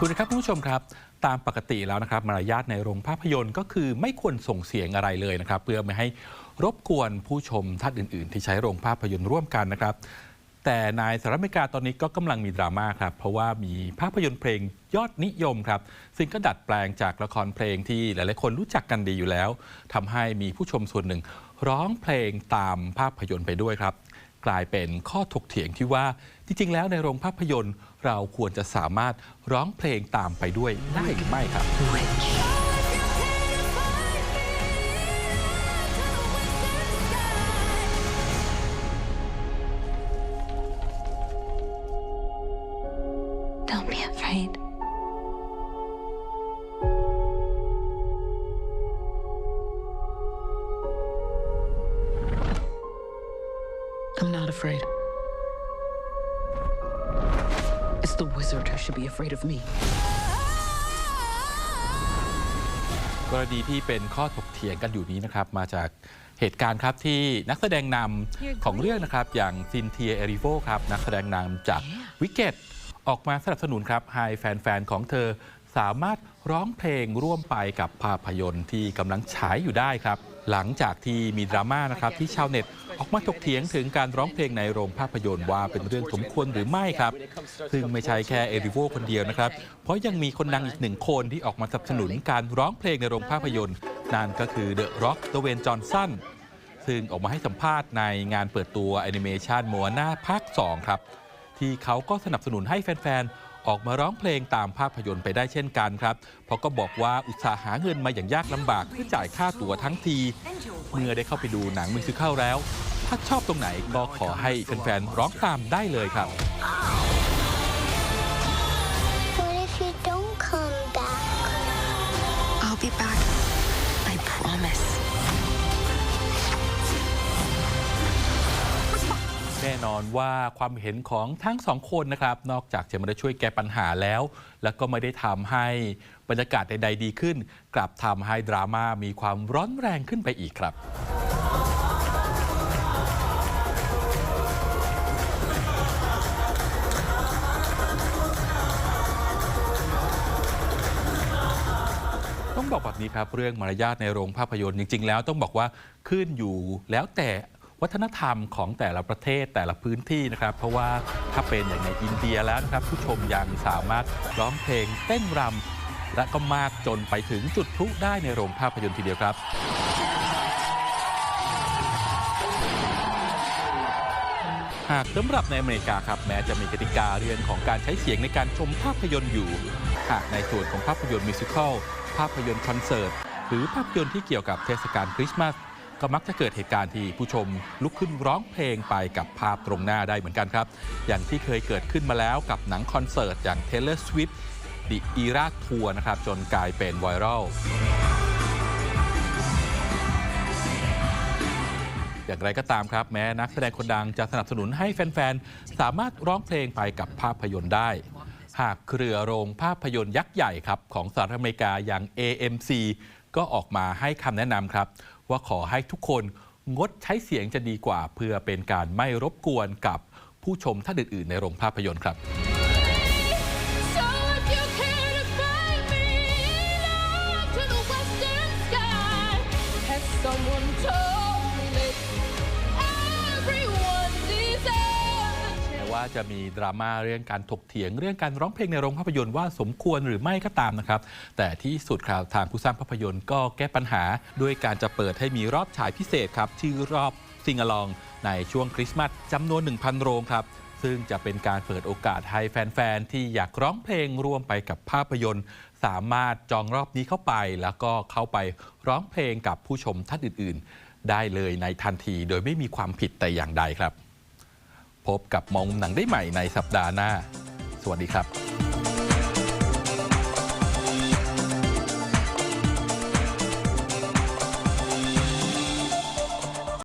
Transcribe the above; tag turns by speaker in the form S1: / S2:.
S1: คุณครับคุณผู้ชมครับ ตามปกติแล้วนะครับมารยาทในโรงภาพยนตร์ก็คือไม่ควรส่งเสียงอะไรเลยนะครับ เพื่อไม่ให้รบกวนผู้ชมท่านอื่น ๆ ที่ใช้โรงภาพยนตร์ร่วมกันนะครับ แต่ในสหรัฐอเมริกาตอนนี้ก็กำลังมีดราม่าครับ เพราะว่ามีภาพยนตร์เพลงยอดนิยมครับ ซึ่งก็ดัดแปลงจากละครเพลงที่หลาย ๆ คนรู้จักกันดีอยู่แล้วทำให้มีผู้ชมส่วนหนึ่ง ร้องเพลงตามภาพยนตร์ไปด้วยครับ กลายเป็นข้อถกเถียงที่ว่าจริง ๆ แล้วในโรงภาพยนตร์ เราควรจะสามารถร้องเพลงตามไปด้วยได้หรือไม่ครับ
S2: Don't be afraid.
S3: I'm not afraid. It's the wizard who should be afraid of me.
S1: กรณีที่เป็นข้อถกเถียงกันอยู่นี้นะครับ มาจากเหตุการณ์ครับที่นักแสดงนำของเรื่องนะครับ อย่างซินเทียเอริโวครับ นักแสดงนำจากวิกเก็ตออกมาสนับสนุนครับให้แฟน ๆ ของเธอ สามารถร้องเพลงร่วมไปกับภาพยนตร์ที่กำลังฉายอยู่ได้ครับ หลังจากที่มีดราม่านะครับที่ชาวเน็ตออกมาถกเถียงถึงการร้องเพลงในโรงภาพยนตร์ว่าเป็นเรื่องสมควรหรือไม่ครับ ซึ่งไม่ใช่แค่เอริโวคนเดียวนะครับ เพราะยังมีคนดังอีกหนึ่งคนที่ออกมาสนับสนุนการร้องเพลงในโรงภาพยนตร์นั่นก็คือเดอะร็อกเดเวนจอห์นสันซึ่งออกมาให้สัมภาษณ์ในงานเปิดตัวแอนิเมชันโมอาน่าภาค 2 ครับ ที่เขาก็สนับสนุนให้แฟนๆ ออกมาร้องเพลงตามภาพยนตร์ไปได้เช่นกันครับ เพราะก็บอกว่าอุตสาหาเงินมาอย่างยากลำบากเพื่อจ่ายค่าตั๋วทั้งที เมื่อได้เข้าไปดูหนังมิวสิคัลแล้ว ถ้าชอบตรงไหนก็ขอให้แฟนๆร้องตามได้เลยครับ นอนว่าความเห็นของทั้งสองคนนะครับ นอกจากจะไม่ได้ช่วยแก้ปัญหาแล้ว แล้วก็ไม่ได้ทำให้บรรยากาศใดๆดีขึ้น กลับทำให้ดราม่ามีความร้อนแรงขึ้นไปอีกครับต้องบอกแบบนี้ครับ เรื่องมารยาทในโรงภาพยนตร์จริง ๆ แล้วต้องบอกว่าขึ้นอยู่แล้วแต่ วัฒนธรรมของแต่ละประเทศแต่ละพื้นที่นะครับ เพราะว่าถ้าเป็นอย่างในอินเดียแล้วนะครับ ผู้ชมยังสามารถร้องเพลงเต้นรำและก็มากจนไปถึงจุดพลุได้ในโรงภาพยนตร์ทีเดียวครับหากสำหรับในอเมริกาครับแม้จะมีกติกาเรื่องของการใช้เสียงในการชมภาพยนตร์อยู่ หากในส่วนของภาพยนตร์มิวสิควลภาพยนตร์คอนเสิร์ต หรือภาพยนตร์ที่เกี่ยวกับเทศกาลคริสต์มาส ก็มักจะเกิดเหตุการณ์ที่ผู้ชมลุกขึ้นร้องเพลงไปกับภาพตรงหน้าได้เหมือนกันครับ อย่างที่เคยเกิดขึ้นมาแล้วกับหนังคอนเสิร์ตอย่าง Taylor Swift The Era Tour นะครับ จนกลายเป็นไวรัลอย่างไรก็ตามครับ แม้นักแสดงคนดังจะสนับสนุนให้แฟน ๆ สามารถร้องเพลงไปกับภาพยนตร์ได้ หากเครือโรงภาพยนตร์ยักษ์ใหญ่ครับ ของสหรัฐอเมริกาอย่าง AMC ก็ออกมาให้คำแนะนำครับ ว่าขอให้ทุกคนงดใช้เสียงจะดีกว่า เพื่อเป็นการไม่รบกวนกับผู้ชมท่านอื่นๆ ในโรงภาพยนตร์ครับ จะมีดราม่าเรื่องการถกเถียง เรื่องการร้องเพลงในโรงภาพยนตร์ว่าสมควรหรือไม่ก็ตามนะครับ แต่ที่สุดครับทางผู้สร้างภาพยนตร์ก็แก้ปัญหา ด้วยการจะเปิดให้มีรอบฉายพิเศษครับชื่อรอบซิงอลองในช่วงคริสต์มาสจำนวน 1,000 โรงครับซึ่งจะเป็นการเปิดโอกาสให้แฟน ๆ ที่อยากร้องเพลงร่วมไปกับภาพยนตร์ สามารถจองรอบนี้เข้าไป แล้วก็เข้าไปร้องเพลงกับผู้ชมท่านอื่น ๆ ได้เลยในทันทีโดยไม่มีความผิดแต่อย่างใดครับ พบกับมองมุมหนังได้ใหม่ในสัปดาห์หน้า สวัสดีครับ